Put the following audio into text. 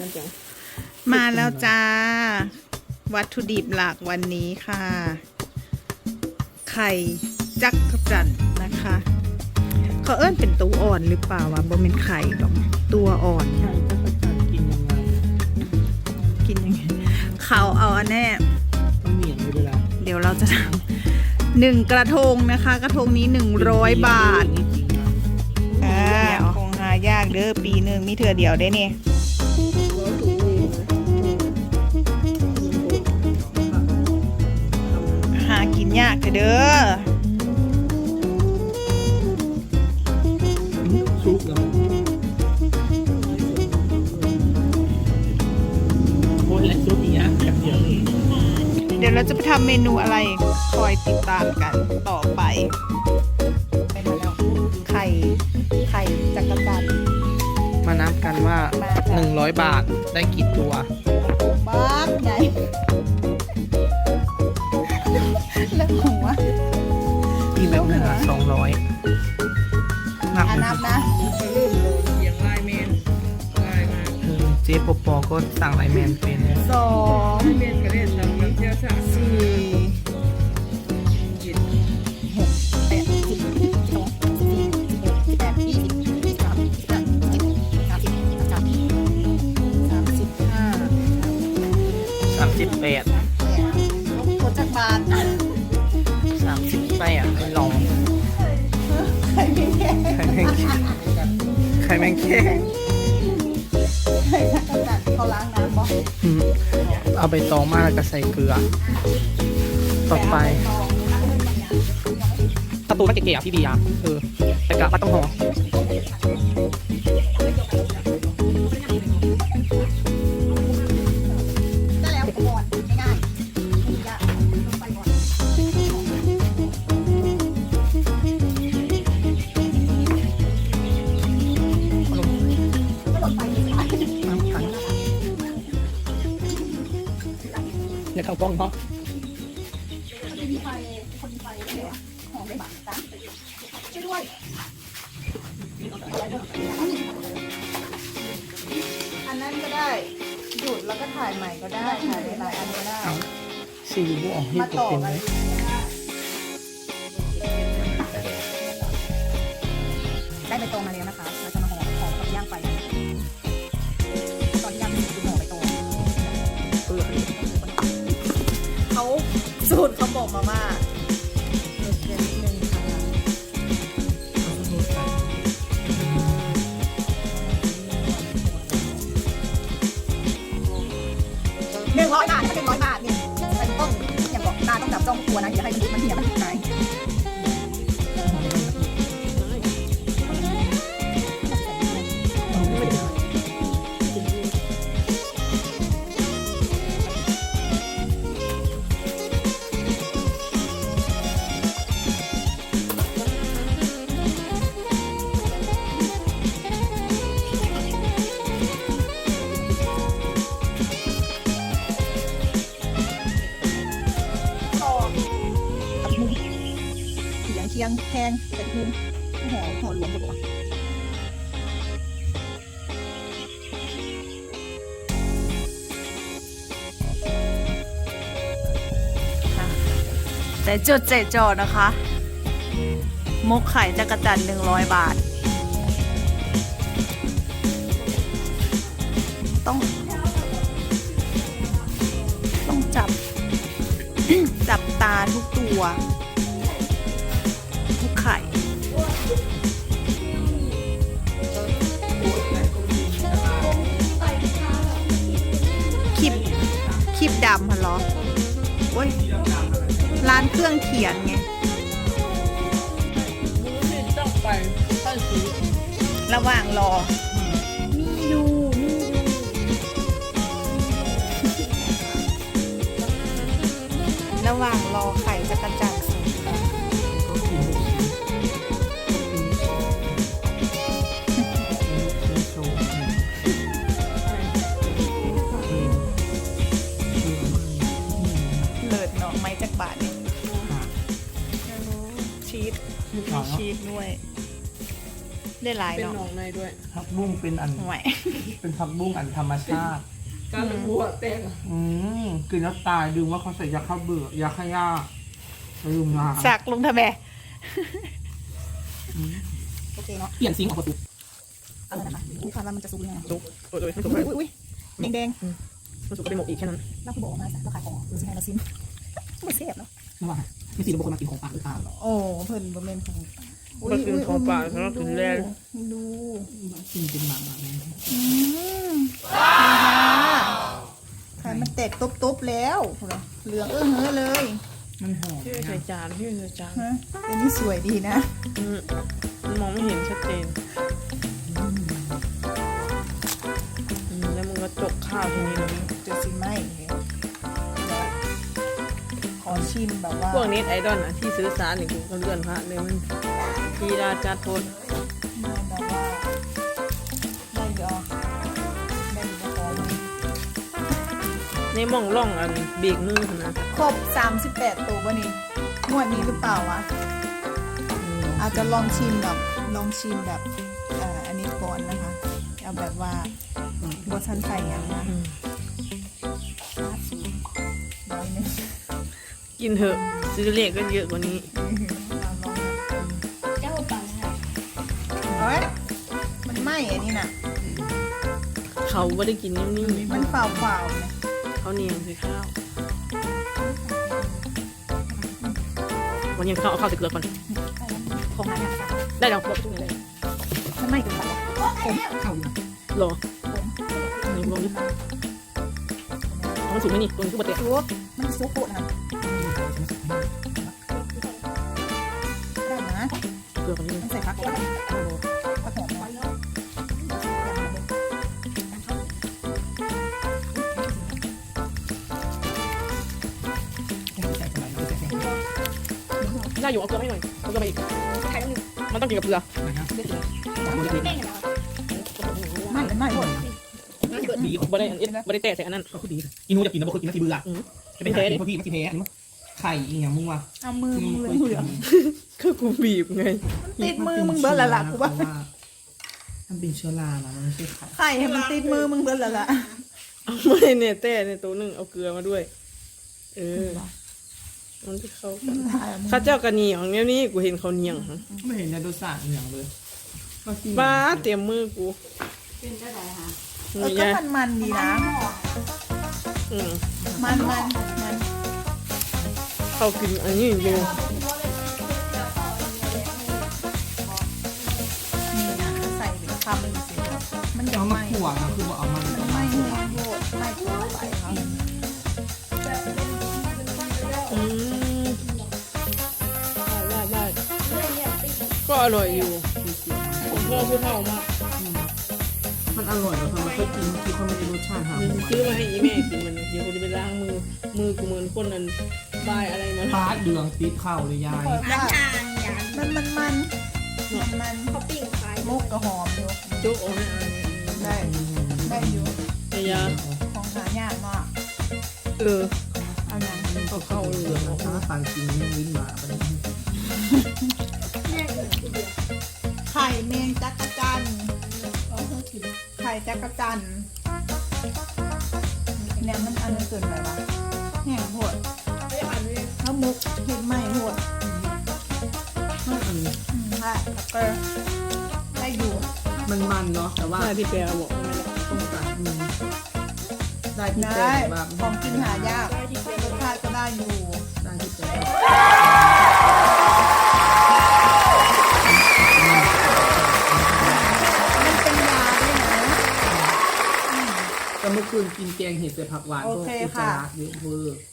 นั่นจังมาแล้วจ้า วัตถุดิบหลักวันนี้ค่ะ ไข่จักรจันทร์นะคะ เขาเอิ้นเป็นตัวอ่อนหรือเปล่าวะบ่เป็นไข่หรอกตัวอ่อนใช่จักรจันทร์กินยังไงกินยังไงเขาเอาอันแน่ต้องเหนียงอยู่ด้วยล่ะเดี๋ยวเราจะทำหนึ่งกระทงนะคะ กระทงนี้หนึ่งร้อยบาทนี่จริงนะอ่าคงหายากเด้อปีหนึ่งมีเถื่อเดียวได้เนี่ย กินยากเด้อซุปแล้วโอ้ยและซุปอีกอย่างแบบเดียวเองเดี๋ยวเราจะไปทำเมนูอะไรคอยติดตามกันต่อไปไปมาแล้วไข่ไข่จักรจันทร์มานับกันว่ามาจ้ะ100 บาทได้กี่ตัวบ้า ใหญ่แล้วหัวที่แบบหนึ่งอะสองร้อยนับอะนับนะเริ่มเลยเสียงไลน์แมนไลน์มาเออเจ๊ปอปอก็สั่งไลน์แมนเป็นสองไลน์แมนก็ได้ทำน้ำเชื่อสักสี่กินแปดสิบสิบสองสิบสี่สิบหกสิบแปดยี่สิบยี่สิบสามยี่สิบห้ายี่สิบหกสามสิบสามสิบสามสิบห้าสามสิบแปด ม่งแค่ใครจักรจันทร์เขาล้างน้ำบ่อืมเอาไปตองมาแล้วก็ใส่เกลือ ต่อไปตะปูก็เก๋ๆอะพี่เบียร์เออแต่กะว่าต้องห่อได้แล้วก่อน ล้องเนาะมีไฟคนมีไฟเดี๋ยวหอมได้บ้างจ้ะช่วยด้วยอันนั้นก็ได้หยุดแล้วก็ถ่ายใหม่ก็ได้ถ่ายหลายๆอันก็ได้ซีรีส์ออกให้มาตัวต่อเป็นกัไหนมได้ใบตองมาแล้ว ร้อยบาทถ้าเป็นร้อยบาทนี่เป็นต้องอย่างบอกตาต้องจับจ้องตัวนะอย่าให้มันมันเหี่ยมันหาย เสียงเคียงแทงแต่มุมห่อห่อหลวมหมดว่ะแต่จุดเจจอนะคะ มกไข่จักรจันหนึ่งร้อยบาท ต้อง ต้องจับ จับตาทุกตัว ไข่ คลิป คลิปดำเหรอโอ้ย ร้านเครื่องเขียนไงที่ต้องไปใต้สีระหว่างรอ มีอยู่มีอยู่ระหว่างรอไข่จะกระจ่า ได้หลายเป็นเนาะหนองในด้วยผักบุ้งเป็นอัน ห่วยเป็นผักบุ้งอันธรรมชาติ กาลบัวเต้งอืมกินแล้วตายลืมว่าเขาใส่ยาฆ่าเบื่อยาฆ่าหญ้าลืมนะสักลงทะแบโอเคเนาะเปลี่ยนซิงค์ออกประตูเอาเลยนะคะอุ้ยความว่ามันจะซุกยังไงซุกโอ้ยอุ้ยอุ้ยอุ้ยแดงแดงมันสุกก็เป็นหมกอีกแค่นั้นๆเราคือบอกมาจ้ะเราขายของดูสิให้เราซิมมันเสียบเนาะไม่ว่าไม่สิเราบอกคนมากินของปากหรือเปล่าโอ้เพิ่นบ่แม่นของ มากินของป่าสำหรับกินแรงดูกินเป็นหมาหมาแม่อืมนะคะไข่มันแตกตุบๆแล้วเหลืองเออเฮ้อเลย มันหอมพี่ใส่จานพี่ใส่จานฮะอันนี้สวยดีนะอืมมันมองไม่เห็นชัดเจนอืมแล้วมึงก็จกข้าวทีนี้เลยจะสิไหมข อชิมแบบว่าพวกนี้ไอดอลอะที่ซื้อสารนี่กูก็เลื่อนพระเลยมันทีราจัดโทษมันแบบว่าได้ยอได้ยอขอเลยในหมองร่องอันเบรกมือหั่นนะครบ 38 ตัววันนี้งวดนี้หรือเปล่าวะอาจจะลองชิมแบบลองชิมแบบเอ่ออันนี้ก่อนนะคะ เอาแบบว่าบดชันใส่อย่างนะ กินเถอะซื้อเลขก็เยอะกว่านี้เอาลองนะเจ้าปังค่ะเอ้ยมันไหม้อันนี้น่ะ เขาไม่ได้กินนิ่มมันเปล่าๆนะๆเขาเนียงใส่ข้าว วันนี้ข้าวเอาข้าวใส่เกลือก่อนของหายากค่ะได้แล้วบอกทุกอย่างเลยมันไม่ถึงค่ะเข้าอยู่รอนี่ลองดิเอามันสุกไหมนี่ตรงนี้ทุกประเดี๋ยวซุปมันซุกโปะนะ ได้นะเกลือก่อนนิดนึมังนใส่ผักผักหอมนะใส่เข้าไปใส่เข้าอยู่เอาเกลือให้หน่อยเอาเกลือไปอีกมันต้องกินกับเกลือนะครับเด็กๆแป้งเหรอไม้ไหม้หมดบีบ่ได้อันนี้บ่ได้แตะใส่อันนั้นก็คือดีกินนูจะกินนะบอกคือกินนาทีเบื่อจะเป็นหากินพวกพี่มากินแพ้อันนี้ ไข่อีหยังมึงวะเอามือมึงเหลืองเหลืองคือกูบีบไงติดมือมึงเบิร์ละล่ะกูว่ามันเป็นเชื้อรานะมันไม่ใช่ไข่ไข่ให้มันติดมือมึงเบิร์ละล่ะเอาไม่เนี่ยแต่ในตัวหนึงเอาเกลือมาด้วย เออ มันที่เขากันข้าเจ้ากระเหนียงเนี่ยนี่กูเห็นเขาเหนียงฮะไม่เห็นในโดสารเหนียงเลยก็กินบ้าเตรียมมือกูเป็นได้ไหมคะเออก็มันมันๆดีนะอืมมันมันมัน เขากินอันนี้อยู่นี่นะใส่เป็นคำหนึ่งสิมันจะเอาไหมาม้ขวดนะคือบอกเอามันมันไหม้หัวโลดไหม้ตัวไปครับอืมได้ได้ได้ก็อร่อยอยู่ ผมชอบผู้เฒ่ามากมันอร่อยแต่พอมันเคยกินกินเขาไม่ได้รสชาติหาซื้อมาให้อีแม่กินมันเดี๋ยวกูจะไปล้างมือ มือกูเหมือนคนนั้น บายอะไรมาปลาเดืองติดข้าวเลยยายอาจารย์อย่างมันมันมันมันมันเขาปิ้งขายมุกกระหอมอยู่โจ๊กเอาให้อันนี้ได้ได้อยู่ไอ้ยาของหายากมากเออเอาอย่างเขาเข้าเหลืองออกถ้ามาปานกินนี่ลิ้นหมาไปเลยไข่แมงจักรจันทร์ไข่จักรจันทร์เนี่ยมันอันนั้นเกินไปวะแห้งโหดถ้า มุกเห็ดไหม้โหดมันอืมค่ะก็ได้อยู่มันมันเนาะแต่ว่าหน้ที่แปลบอกว่าไม่ได้ต้องการอืมได้ที่ได้แปลว่าของกินหายากรสชาติก็ได้อยู่ได้ที่แปลมันเป็นยาด้วยนะ แต่เมื่อคืนกินแกงเห็ดใส่ผักหวานโอเคก็อุจจาค่ะ ระเยอะเวอร์